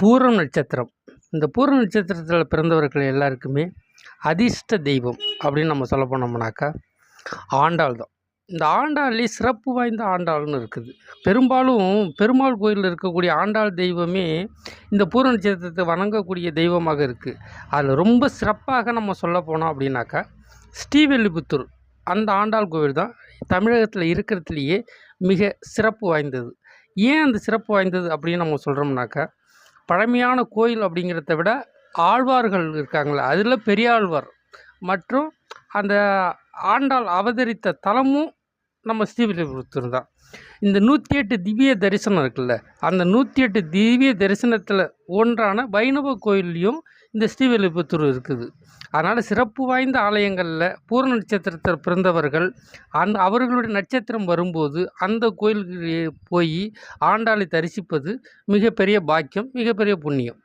பூரம் நட்சத்திரம். இந்த பூரம் நட்சத்திரத்தில் பிறந்தவர்கள் எல்லாருக்குமே அதிர்ஷ்ட தெய்வம் அப்படின்னு நம்ம சொல்ல போனோம்னாக்கா ஆண்டாள் தான் இந்த ஆண்டாள்லேயே சிறப்பு வாய்ந்த ஆண்டாள்னு இருக்குது. பெரும்பாலும் பெருமாள் கோயிலில் இருக்கக்கூடிய ஆண்டாள் தெய்வமே இந்த பூர்ண நட்சத்திரத்தை வணங்கக்கூடிய தெய்வமாக இருக்குது அதில் ரொம்ப சிறப்பாக நம்ம சொல்ல போனோம் அப்படின்னாக்கா ஸ்ரீவெல்லிபுத்தூர் அந்த ஆண்டாள் கோவில் தான் தமிழகத்தில் இருக்கிறதுலையே மிக சிறப்பு வாய்ந்தது. ஏன் அந்த சிறப்பு வாய்ந்தது அப்படின்னு நம்ம சொல்கிறோம்னாக்கா பழமையான கோயில் அப்படிங்கிறத விட ஆழ்வார்கள் இருக்காங்களே அதில் பெரியாழ்வார். மற்றும் அந்த ஆண்டாள் அவதரித்த தலமும் நம்ம ஸ்ரீவில்லிபுத்தூர் தான் இந்த நூற்றி எட்டு திவ்ய தரிசனம் இருக்குல்ல அந்த நூற்றி எட்டு திவ்ய தரிசனத்தில் ஒன்றான வைணவ கோயில்லையும் இந்த ஸ்ரீவில்லிபுத்தூர் இருக்குது. அதனால் சிறப்பு வாய்ந்த ஆலயங்களில் பூர்ண நட்சத்திரத்தில் பிறந்தவர்கள் அந் அவர்களுடைய நட்சத்திரம் வரும்போது அந்த கோயிலுக்கு போய் ஆண்டாளை தரிசிப்பது மிகப்பெரிய பாக்கியம் மிகப்பெரிய புண்ணியம்.